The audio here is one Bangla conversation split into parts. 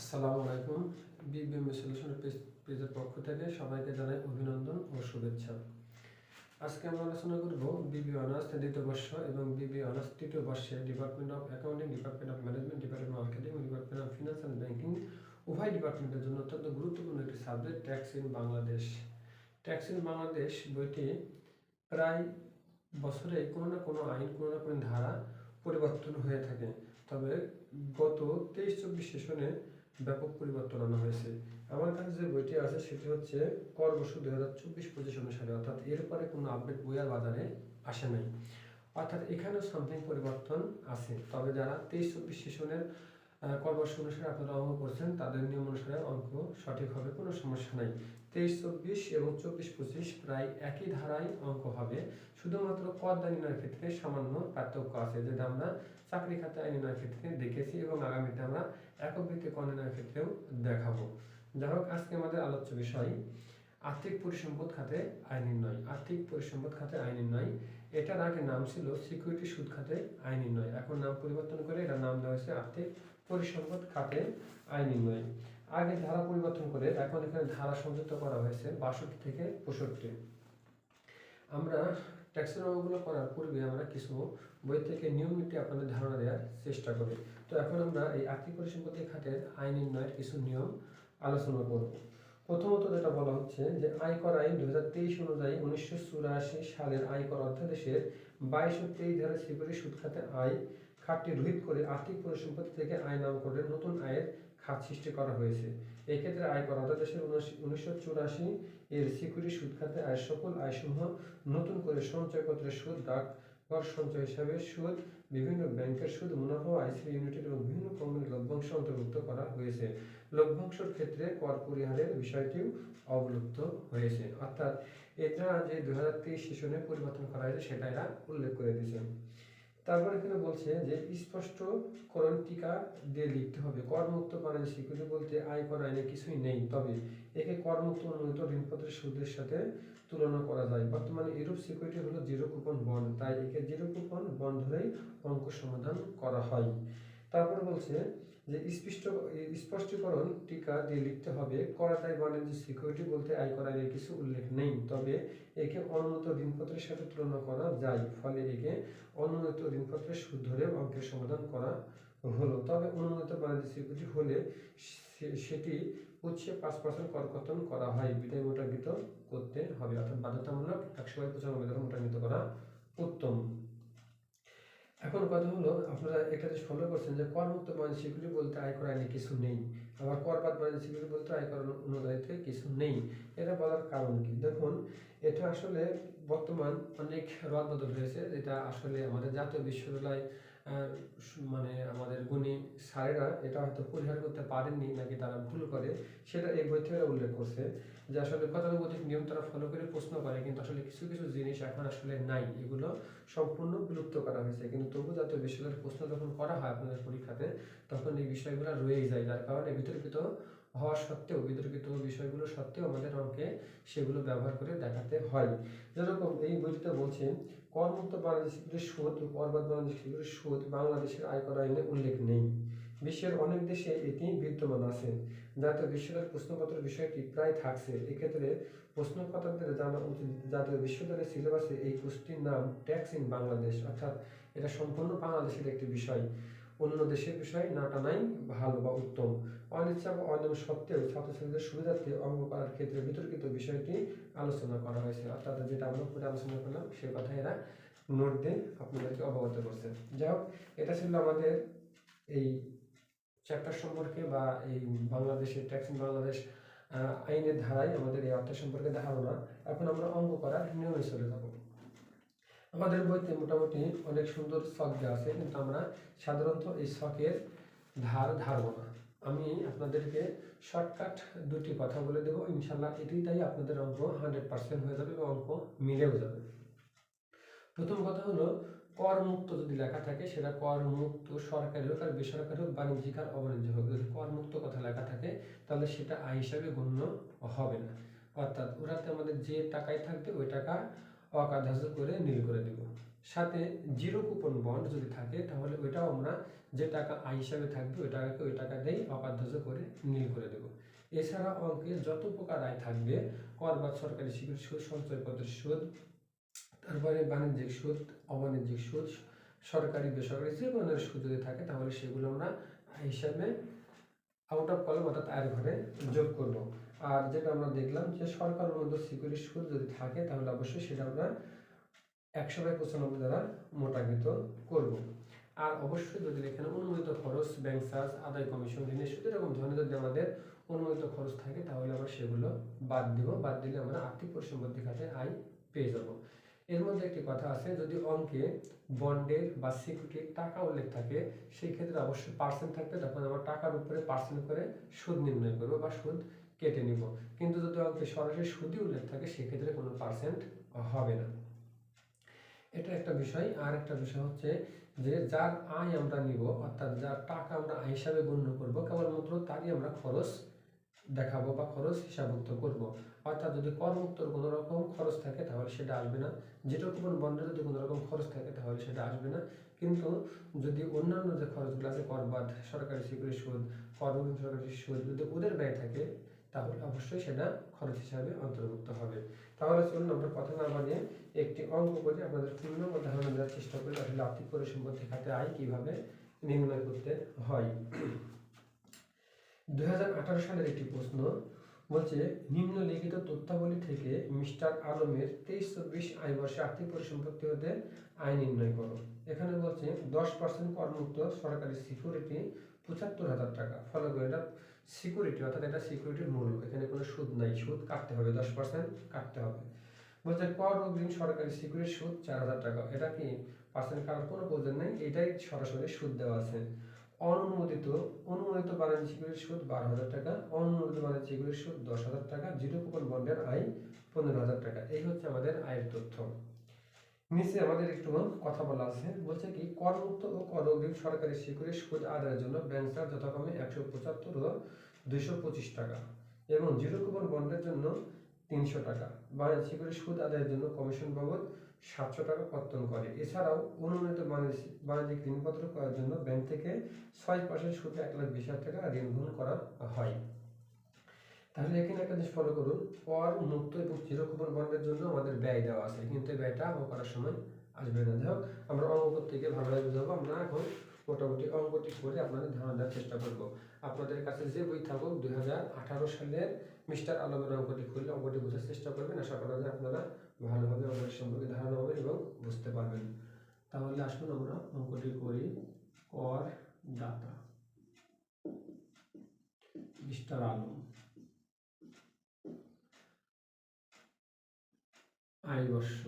আসসালামু আলাইকুম। বিবিএম সলিউশন পেজের পক্ষ থেকে সবাইকে জানাই অভিনন্দন ও শুভেচ্ছা। আজকে আমরা আলোচনা করব বিবি অনার্স দ্বিতীয় বর্ষ এবং বিবি অনার্স তৃতীয় বর্ষে department of accounting department of management department marketing department of finance and banking উভয় ডিপার্টমেন্টের জন্য অত্যন্ত গুরুত্বপূর্ণ একটি subject tax in Bangladesh tax in Bangladesh বইটি প্রায় বছরে কোনো না কোনো আইন, কোনো না কোনো ধারা পরিবর্তন হয়ে থাকে। তবে গত তেইশ চব্বিশ সেশনে ব্যাপক পরিবর্তন আনা হয়েছে। আমার কাছে যে বইটি আছে সেটি হচ্ছে কর বর্ষ দুই হাজার চব্বিশ পঁচিশ অনুসারে অর্থাৎ এরপরে কোনো আপডেট বই আর বাজারে আসে নাই। অর্থাৎ এখানেও সামথিং পরিবর্তন আছে। তবে যারা তেইশ চব্বিশ সেশনের আহ, কর বর্ষ অনুসারে আপনারা অঙ্ক করছেন তাদের নিয়ম অনুসারে অঙ্ক সঠিক হবে কোনো সমস্যা নাই। তেইশ চব্বিশ এবং চব্বিশ পঁচিশ প্রায় একই ধারায় অঙ্ক হবে। শুধুমাত্র দান নির্ণয়ের ক্ষেত্রে সামান্য পার্থক্য আছে। যেটা আমরা চাকরি খাতে নির্ণয়ের ক্ষেত্রে দেখেছি এবং আগামীতে আমরা একক ভিত্তিক কর নির্ণয়ের ক্ষেত্রেও দেখাবো। যাই হোক, আজকে আমাদের আলোচ্য বিষয়, আর্থিক পরিসম্পদ খাতে আইন নির্ণয়। আর্থিক পরিসম্পদ খাতে আইন নির্ণয়, এটার আগে নাম ছিল সিকিউরিটি সুদ খাতে আইন নির্ণয়। এখন নাম পরিবর্তন করে এটার নাম দেওয়া হয়েছে আর্থিক পরিসম্পদ খাতে আইন নির্ণয়। আগে ধারা পরিবর্তন করে এখন এখানে ধারা সংযুক্ত করা হয়েছে বাষট্টি থেকে পঁয়ষট্টি। আমরা ট্যাক্সের অঙ্কগুলো করার পূর্বে আমরা কিছু বই থেকে নিয়ম নীতি আপনাদের ধারণা দেওয়ার চেষ্টা করি। তো এখন আমরা এই আর্থিক পরিসম্পত্তি খাতের আইন নির্ণয়ের কিছু নিয়ম আলোচনা করব। প্রথমত যেটা বলা হচ্ছে যে আয়কর আইন দু হাজার তেইশ অনুযায়ী উনিশশো চুরাশি সালের আয়কর অধ্যাদেশের বাইশ ও তেইশ ধারা সিকিউরিটি সুদ খাতে আয় খাতটি রহিত করে আর্থিক পরিসম্পত্তি থেকে আয় নামকরণের নতুন আয়ের খাত সৃষ্টি করা হয়েছে। এক্ষেত্রে আয়কর অধ্যাদেশের উনিশশো চুরাশি এর সিকিউরিটি সুদ খাতে আয় সকল আয়সমূহ নতুন করে সঞ্চয়পত্রের সুদ, ডাক কর সঞ্চয় হিসাবে সুদ, বিভিন্ন ব্যাংকের সুদ, মুনাফা আইসি ইউনিটের এবং বিভিন্ন কোম্পানির লভ্যাংশ অন্তর্ভুক্ত করা হয়েছে। লভ্যাংশের ক্ষেত্রে কর পরিহারের বিষয়টিও অবলুপ্ত হয়েছে। অর্থাৎ এটা যে দু হাজার তেইশ সেশনে পরিবর্তন করা হয়েছে সেটা এরা উল্লেখ করে দিয়েছে তারপর এখানে বলছে যে স্পষ্ট করণ টিকা দিয়ে লিখতে হবে। করমুক্ত বাণিজ্য স্বীকৃতি বলতে আয় আয়কর আইনে কিছুই নেই। তবে একে করমুক্ত অনুমোদিত ঋণপত্রের সুদের সাথে তুলনা করা যায়। বর্তমানে ইউরোপ সিকিউরিটি হলো জিরো কুপন বন্ড তাই একে জিরো কুপন বন্ড ধরেই অঙ্ক সমাধান করা হয়। তারপর বলছে যে স্পষ্ট, স্পষ্টীকরণ টিকা দিয়ে লিখতে হবে। করাদায় বাণিজ্য সিকিউরিটি বলতে আয়কর আইনে কিছু উল্লেখ নেই। তবে একে অনুন্নত ঋণপত্রের সাথে তুলনা করা যায়। ফলে একে অনুন্নত ঋণপত্রের সুদ ধরে অঙ্কের সমাধান করা হলো। তবে অনুন্নত বাণিজ্য সিকিউরিটি হলে সেটি উৎসে পাঁচ পার্সেন্ট করকর্তন করা হয়। বিদায় মোটাকৃত করতে হবে। অর্থাৎ বাধ্যতামূলক একশো বাই পঁচানব্বই দ্বারা মোটাকৃত করা উত্তম। এখন কথা হলো, আপনারা একটা জিনিস ফলো করছেন যে করমুক্ত সিকিউরিটি বলতে আয়কর আইনে কিছু নেই। আবার করবাদ বাণিজ্য সিকিউরিটি বলতে আয়কর অনুযায়ীতে কিছু নেই। এটা বলার কারণ কি? দেখুন, এটা আসলে বর্তমান অনেক রদ বদল হয়েছে। যেটা আসলে আমাদের জাতীয় বিশ্ববিদ্যালয় মানে আমাদের গুণী স্যারেরা এটা হয়তো পরিহার করতে পারেননি, নাকি তারা ভুল করে, সেটা এই বই থেকে উল্লেখ করছে। যে আসলে গতানুগতিক নিয়ম তারা ফলো করে প্রশ্ন করে, কিন্তু আসলে কিছু কিছু জিনিস এখন আসলে নাই। এগুলো সম্পূর্ণ বিলুপ্ত করা হয়েছে। কিন্তু তবু জাতীয় বিশ্ববিদ্যালয়ের প্রশ্ন যখন করা হয় আপনাদের পরীক্ষাতে, তখন এই বিষয়গুলো রয়েই যায়। যার কারণে বিতর্কিত হওয়া সত্ত্বেও, বিতর্কিত বিষয়গুলো সত্ত্বেও আমাদের অঙ্কে সেগুলো ব্যবহার করে দেখাতে হয়। যেরকম এই বইটিতে বলছে করমুক্ত স্বীকৃতির সুদ ও করবাদ সুদ বাংলাদেশের আয়কর আইনে উল্লেখ নেই। বিশ্বের অনেক দেশে এটি বিদ্যমান আছে। জাতীয় বিশ্ববিদ্যালয়ের প্রশ্নপত্রের বিষয়টি প্রায় থাকছে। এক্ষেত্রে প্রশ্নকর্তাদের জানা উচিত জাতীয় বিশ্ববিদ্যালয়ের সিলেবাসে এই কোর্সটির নাম ট্যাক্স ইন বাংলাদেশ, অর্থাৎ এটা সম্পূর্ণ বাংলাদেশের একটি বিষয়। অন্য দেশের বিষয় না টানাই ভালো বা উত্তম। অনিচ্ছা বা অনিয়ম সত্ত্বেও ছাত্রছাত্রীদের সুবিধার্থে অঙ্গ করার ক্ষেত্রে বিতর্কিত বিষয়টি আলোচনা করা হয়েছে। অর্থাৎ যেটা আমরা পরে আলোচনা করলাম, সে কথা এরা নোট দিয়ে আপনাদেরকে অবগত করছে। যাই হোক, এটা ছিল আমাদের এই চ্যাপ্টার সম্পর্কে বা এই বাংলাদেশের ট্যাক্স বাংলাদেশ আইনের ধারায় আমাদের এই অর্থ সম্পর্কে ধারণা, এখন আমরা অঙ্ক করার নিয়মে চলে যাব। আমাদের বইতে মোটামুটি অনেক সুন্দর শখ দেওয়া আছে, কিন্তু আমরা সাধারণত এই শখের ধার ধারব না। আমি আপনাদেরকে শর্টকাট দুটি কথা বলে দেবো ইনশাল্লাহ এটিই তাই আপনাদের অঙ্ক হান্ড্রেড পার্সেন্ট হয়ে যাবে এবং অঙ্ক মিলেও যাবে। প্রথম কথা হলো কর মুক্ত যদি লেখা থাকে, সেটা কর মুক্ত সরকারি হোক আর বেসরকারি হোক, বাণিজ্যিক আর অবাণিজ্যিক হোক। যদি কর মুক্ত কথা লেখা থাকে, তাহলে সেটা আয় হিসাবে গণ্য হবে না। অর্থাৎ ওরাতে আমাদের যে টাকায় থাকবে, ওই টাকা অকাধার্য করে নীল করে দিব। সাথে জিরো কুপন বন্ড যদি থাকে, তাহলে ওইটাও আমরা যে টাকা আয় হিসাবে থাকবে, ওই টাকাকে ওই টাকা দিয়েই অপাধ্যজ করে নীল করে দেবো। এছাড়া অঙ্কে যত প্রকার আয় থাকবে কর বা সরকারি সঞ্চয়পত্রের সুদ তারপরে বাণিজ্যিক সুদ, অবাণিজ্যিক সুদ, সরকারি, বেসরকারি যে ধরনের সুদ যদি থাকে, তাহলে সেগুলো আমরা হিসাবে আউট অফ কলম অর্থাৎ আয়ের ঘরে যোগ করব। আর যেটা আমরা দেখলাম যে সরকার অনুমোদিত সিকিউরিটি সুদ যদি থাকে, তাহলে অবশ্যই সেটা আমরা একশো বাই পঁচানব্বই দ্বারা মোটাকৃত করব। আর অবশ্যই যদি এখানে অনুমোদিত খরচ ব্যাংক চার্জ আদায় কমিশন ঋণের সুদ এরকম ধরনের যদি আমাদের অনুমোদিত খরচ থাকে, তাহলে আমরা সেগুলো বাদ দিব। বাদ দিলে আমরা আর্থিক পরিসম্পত্তি খাতে আয় পেয়ে যাব। এর মধ্যে একটি কথা আছে, যদি অঙ্কে, বন্ডের বা সিকিউরিটির টাকা উল্লেখ থাকে, সেই ক্ষেত্রে অবশ্যই পার্সেন্ট থাকবে তখন আমরা টাকার উপরে পার্সেন্ট করে সুদ নির্ণয় করব বা সুদ কেটে নিব। কিন্তু যদি অঙ্কে সরাসরি সুদই উল্লেখ থাকে সেক্ষেত্রে কোনো পার্সেন্ট হবে না। এটা একটা বিষয়। আর একটা বিষয় হচ্ছে যে, যার আয় আমরা নিব, অর্থাৎ যার টাকা আমরা আয় হিসাবে গণ্য করব, কেবলমাত্র তারই আমরা খরচ দেখাবো বা খরচ হিসাবভুক্ত করব। অর্থাৎ যদি করমুক্তর কোনো রকম খরচ থাকে তাহলে সেটা আসবে না। যেটা কুপন বন্ডে যদি কোনো রকম খরচ থাকে তাহলে সেটা আসবে না। কিন্তু যদি অন্যান্য যে খরচগুলো আছে, কর বাদ, সরকারি সিকিউরিটি সুদ, কর সরকারি সুদ যদি ওদের ব্যয় থাকে, তাহলে অবশ্যই সেটা খরচ হিসাবে অন্তর্ভুক্ত হবে। তাহলে চলুন আমরা না বানিয়ে একটি অঙ্ক করে, আপনাদের পূর্ণাঙ্গ ধারণা দেওয়ার চেষ্টা করি আসলে আর্থিক পরিসম্পত্তি খাতে আয় কীভাবে নির্ণয় করতে হয়। দুই হাজার আঠারো সালের একটি প্রশ্ন বলছে, নিম্নলিখিত তথ্যাবলী থেকে মিস্টার আলমের তেইশ চব্বিশ আয় বর্ষে আর্থিক পরিসম্পত্তি হতে আয় নির্ণয় করো। এখানে বলছে, দশ পার্সেন্ট করমুক্ত সরকারি সিকিউরিটি পঁচাত্তর হাজার টাকা। ফলে এটা সিকিউরিটি অর্থাৎ এটা সিকিউরিটির মূল্য। এখানে কোনো সুদ নাই। সুদ কাটতে হবে, দশ পার্সেন্ট কাটতে হবে। বলছে, কর অগ্রিম সরকারি সিকিউরিটির সুদ চার হাজার টাকা। এটা কি পার্সেন্ট কাটার কোনো প্রয়োজন নেই? এটাই সরাসরি সুদ দেওয়া আছে। অনুমোদিত অনুমোদিত বাণিজ্য সিকিউরিটির সুদ বারো হাজার টাকা, অনুমোদিত বাণিজ্য সিকিউরিটির সুদ দশ হাজার টাকা, জিরো কুপন বন্ডের আয় পনেরো হাজার টাকা। এই হচ্ছে আমাদের আয়ের তথ্য। নিচে আমাদের একটু কথা বলা আছে। বলছে কি, করমুক্ত ও কর অগ্রিম সরকারি সিকিউরিটি সুদ আদায়ের জন্য ব্যাংক চার্জ যথাক্রমে একশো পঁচাত্তর ও দুইশো পঁচিশ টাকা এবং জিরো কুপন বন্ডের জন্য তিনশো টাকা। বাণিজ্য সুদ আদায়ের জন্য কমিশন বাবদ সাতশো টাকা কর্তন করে। এছাড়াও অনুন্নত বাণিজ্য বাণিজ্যিক ঋণপত্র করার জন্য ব্যাংক থেকে ছয় পার্সেন্ট সুদে এক লাখ বিশ হাজার টাকা ঋণ গ্রহণ করা হয়। তাহলে এখানে একটা জিনিস ফলো করুন। কর মুক্ত এবং চিরকুপন কুপন বন্ডের জন্য আমাদের ব্যয় দেওয়া আছে। কিন্তু এই ব্যয়টা করার সময় আসবে না। যাই হোক, আমরা অঙ্ক থেকে ভালোভাবে বুঝাবো। আমরা এখন মোটামুটি অঙ্কটি করে আপনাদের ধারণা দেওয়ার চেষ্টা করব। আপনাদের কাছে যে বই থাকুক, দুই সালের মিস্টার আলমের অঙ্কটি খুললে অঙ্কটি বোঝার চেষ্টা করবেন। আশা করা যায় আপনারা ভালোভাবে অঙ্কটি সম্পর্কে ধারণা পাবেন এবং বুঝতে পারবেন। তাহলে আসুন আমরা অঙ্কটি করি। কর দাতা। মিস্টার আলম। আয় বর্ষ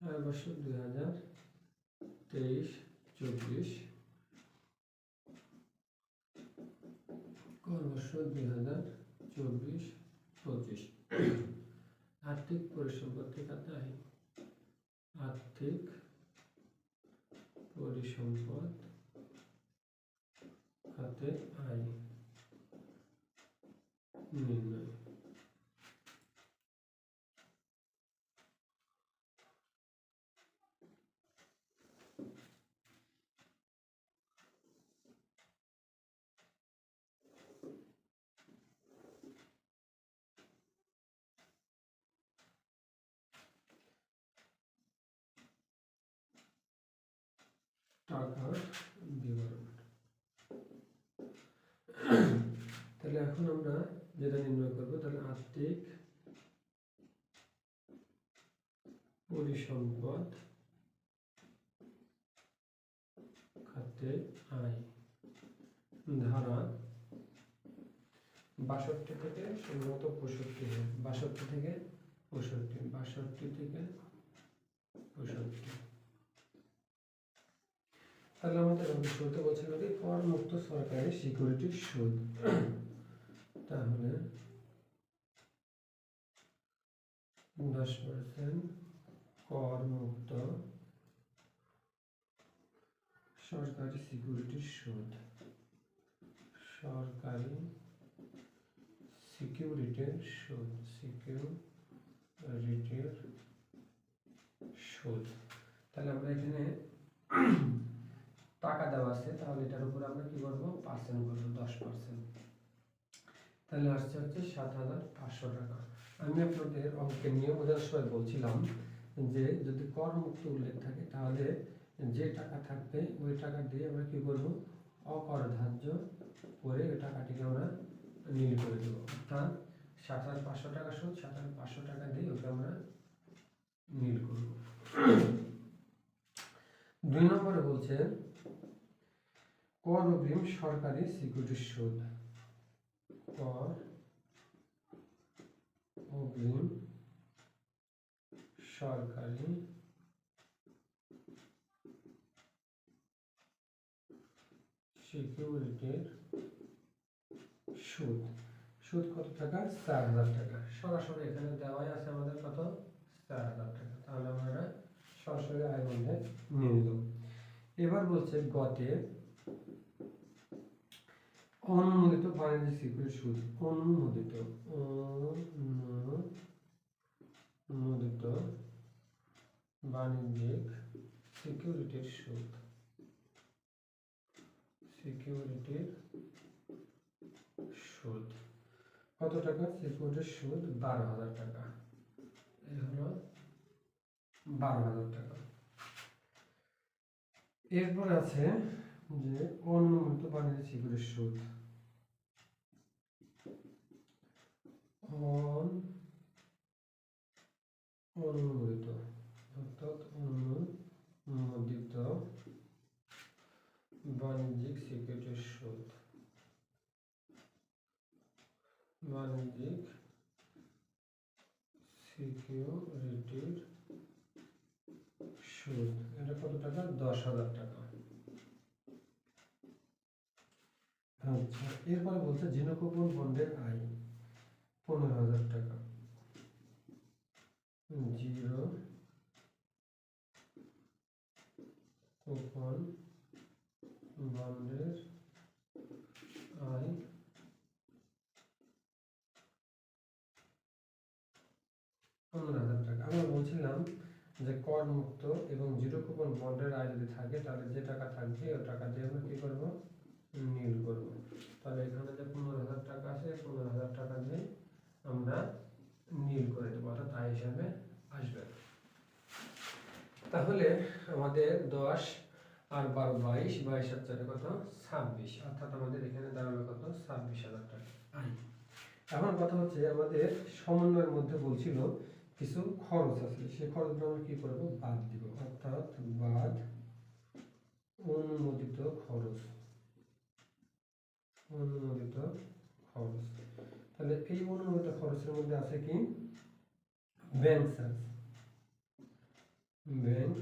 আয় বর্ষ দুই হাজার তেইশ, চব্বিশ। কর্মবর্ষ দুই হাজার চব্বিশ, পঁচিশ। আর্থিক পরিসম্পত্তি খাতে আয় আর্থিক পরিসম্পদ খাতে আয়। নির্ণয় টাকার বিবরণ তাহলে এখন আমরা যেটা নির্ণয় করব, তাহলে আর্থিক পরিসম্পদ খাতে আয়। ধারা বাষট্টি থেকে সম্ভবত পঁয়ষট্টি বাষট্টি থেকে পঁয়ষট্টি, বাষট্টি থেকে পঁয়ষট্টি। তাহলে আমাদের শুরুতে বলছিল কি মুক্ত সরকারি সিকিউরিটির সুদ। তাহলে দশ পার্সেন্ট কর মুক্ত সরকারি সিকিউরিটির সুদ। সরকারি সিকিউরিটির সুদ সিকিউরিটির সুদ। তাহলে আমরা এখানে টাকা দেওয়া আছে, তাহলে এটার উপর আমরা কি করব? পার্সেন্ট করব, দশ পার্সেন্ট তাহলে আসছে হচ্ছে সাত হাজার পাঁচশো টাকা। আমি আপনাদের অঙ্কের নিয়ম বোঝার সময় বলছিলাম যে যদি কর মুক্ত উল্লেখ থাকে, তাহলে যে টাকা থাকবে, ওই টাকা দিয়ে আমরা কি করব? অকর ধার্য করে ওই টাকাটিকে আমরা নীল করে দেবো। অর্থাৎ সাত হাজার পাঁচশো টাকা সুদ সাত হাজার পাঁচশো টাকা দিয়ে ওকে আমরা নীল করব। দুই নম্বরে বলছে, কর অগ্রিম সরকারি সিকিউরিটির সুদ কর অগ্রিম সরকারি সিকিউরিটির সুদ। সুদ কত টাকা? চার হাজার টাকা। সরাসরি এখানে দেওয়াই আছে আমাদের কত চার হাজার টাকা। তাহলে আমরা সরাসরি আয় মধ্যে নিয়ে নিলাম। এবার বলছে গতে অনুমোদিত বাণিজ্যিক সিকিউরিটি সুদ অনুমোদিত অনুমোদিত বাণিজ্যিক সিকিউরিটির সুদ সিকিউরিটির সুদ। কত টাকা? সিকিউরিটির সুদ বারো হাজার টাকা। এই হলো বারো হাজার টাকা। এরপর আছে যে অনুমোদিত বাণিজ্যিক সিকিউরিটির সুদ অন অনুমোদিত অর্থাৎ অনুমোদিত বাণিজ্যিক সিকিউরিটির সুদ বাণিজ্যিক সিকিউরিটির সুদ এটা কত টাকা? দশ হাজার টাকা। আচ্ছা এরপরে বলছে জিনোকুপন বন্ডের আয় পনেরো হাজার টাকা। জিরো কুপন বন্ডের আয় পনেরো হাজার টাকা। আমরা বলছিলাম যে কর মুক্ত এবং জিরো কুপন বন্ডের আয় যদি থাকে, তাহলে যে টাকা থাকবে, ওই টাকা দিয়ে আমরা কি করব? নীল করব। তাহলে এখানে যে পনেরো হাজার টাকা আছে, পনেরো হাজার টাকা দিয়ে আমরা নীল করে দেবো অর্থাৎ আয় হিসাবে আসবে। তাহলে আমাদের দশ আর বারো বাইশ বাইশ আর চারে কত? ছাব্বিশ। অর্থাৎ আমাদের এখানে দাঁড়াবে কত? ছাব্বিশ হাজার টাকা এখন কথা হচ্ছে, আমাদের সমন্বয়ের মধ্যে বলছিল কিছু খরচ আছে। সেই খরচগুলো আমরা কি করব? বাদ দিব। অর্থাৎ বাদ অনুমোদিত খরচ। অনুমোদিত খরচ। তাহলে এই অনুমোদিত খরচের মধ্যে আছে কি? ব্যাংক চার্জ ব্যাংক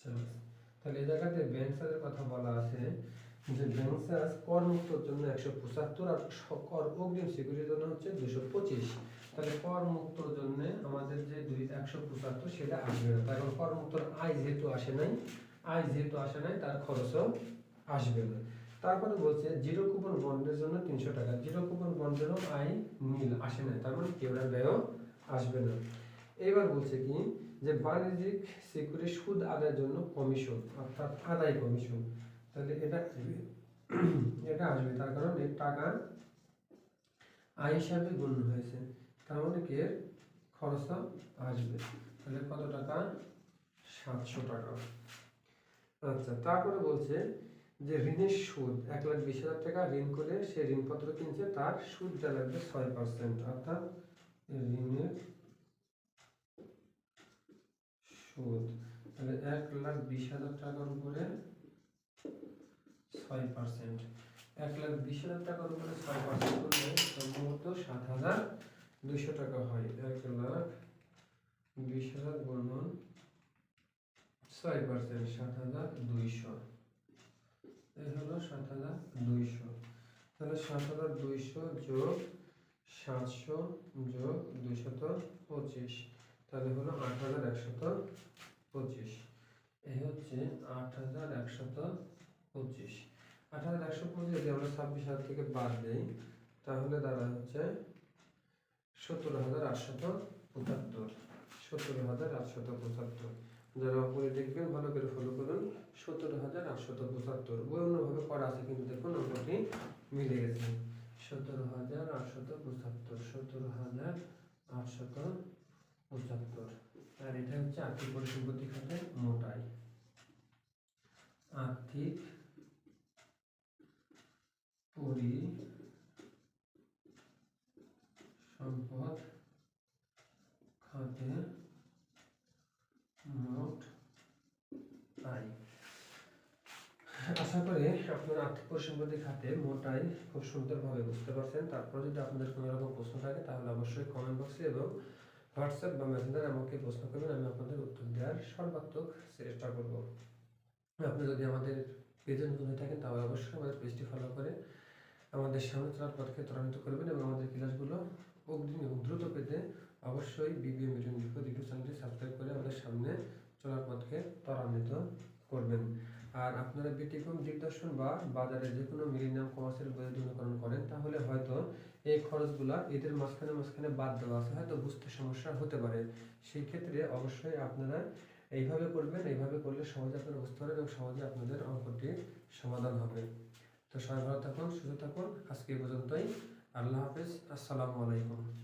চার্জ তাহলে এই জায়গাতে ব্যাংক চার্জের কথা বলা আছে যে ব্যাংক চার্জ কর মুক্তর জন্য একশো পঁচাত্তর আর কর অগ্রিম সিকিউরিটির জন্য হচ্ছে দুশো পঁচিশ। তাহলে কর মুক্তর জন্য আমাদের যে দুই একশো পঁচাত্তর সেটা আসবে না। কারণ কর মুক্তর আয় যেহেতু আসে নাই, আয় যেহেতু আসে নাই, তার খরচও আসবে না। তারপরে বলছে জিরো কুপন বন্ডের জন্য তিনশো টাকা। জিরো কুপন বন্ডেরও আয় নীল আসে না। তার মানে কেউ ব্যয়ও আসবে না। এবার বলছে কি যে বাণিজ্যিক সিকিউরিটি সুদ আদায়ের জন্য কমিশন অর্থাৎ আদায় কমিশন তাহলে এটা এটা আসবে। তার কারণ এর টাকা আয় হিসাবে গণ্য হয়েছে। তার মানে কি এর খরচটা আসবে। তাহলে কত টাকা? সাতশো টাকা। আচ্ছা তারপরে বলছে যে ঋণের সুদ, এক লাখ বিশ হাজার টাকা ঋণ করে সে ঋণপত্র কিনছে, তার সুদ দেওয়া লাগবে ছয় পার্সেন্ট অর্থাৎ ঋণের সুদ। তাহলে এক লাখ বিশ হাজার টাকার উপরে ছয় পার্সেন্ট এক লাখ বিশ হাজার টাকার উপরে ছয় পার্সেন্ট করলে সম্ভবত সাত হাজার দুইশো টাকা হয়। এক লাখ বিশ হাজার গুণন ছয় পার্সেন্ট সাত হাজার দুইশো। এই হলো সাত হাজার দুইশো। তাহলে সাত হাজার দুইশো যোগ সাতশো যোগ দুইশত পঁচিশ। তাহলে হলো আট হাজার একশত পঁচিশ। এই হচ্ছে আট হাজার একশত পঁচিশ। আট হাজার একশো পঁচিশ যদি আমরা ছাব্বিশ হাজার থেকে বাদ দিই, তাহলে দাঁড়া হচ্ছে সত্তর হাজার আটশত পঁচাত্তর। সতেরো হাজার আটশত পঁচাত্তর। যারা উপরে দেখবেন, ভালো করে ফলো করুন। সতেরো হাজার আটশত পঁচাত্তর। বই অন্যভাবে করা আছে, কিন্তু দেখুন অঙ্কটি মিলে গেছে। সতেরো হাজার আটশত পঁচাত্তর, সতেরো হাজার আটশত পঁচাত্তর। আর এটা হচ্ছে আর্থিক পরিসম্পত্তি খাতে মোটাই। আর্থিক পরি সম্পদ খাতে মোট আয় আশা করি আপনারা আর্থিক পরিসম্পত্তি খাতে মোটাই খুব সুন্দরভাবে বুঝতে পারছেন। তারপর যদি আপনাদের কোনো রকম প্রশ্ন থাকে, তাহলে অবশ্যই কমেন্ট বক্সে এবং হোয়াটসঅ্যাপ বা মেসেঞ্জারে আমাকে প্রশ্ন করবেন, আমি আপনাদের উত্তর দেওয়ার সর্বাত্মক চেষ্টা করব। আপনি যদি আমাদের পেজে নতুন হয়ে থাকেন, তাহলে অবশ্যই আমাদের পেজটি ফলো করে আমাদের সামনে চলার পথকে ত্বরান্বিত করবেন এবং আমাদের ক্লাসগুলো অগ্রিম এবং দ্রুত পেতে অবশ্যই বিবিএম মিডিয়াম ইউটিউব চ্যানেলটি সাবস্ক্রাইব করে আমাদের সামনে চলার পথকে ত্বরান্বিত আর আপনারা বিটিকম দিগদর্শন বা বাজারে যে কোনো মিলিনিয়াম কমার্সের বই যদি অনুকরণ করেন, তাহলে হয়তো এই খরচগুলা এদের মাঝখানে মাঝখানে বাদ দেওয়া আছে, হয়তো বুঝতে সমস্যা হতে পারে। সেই ক্ষেত্রে অবশ্যই আপনারা এইভাবে করবেন, এইভাবে করলে সহজে আপনারা বুঝতে পারবেন এবং সহজে আপনাদের অঙ্কটি সমাধান হবে। তো সবাই ভালো থাকুন, সুস্থ থাকুন, আজকে এই পর্যন্তই। আল্লাহ হাফিজ, আসসালামু আলাইকুম।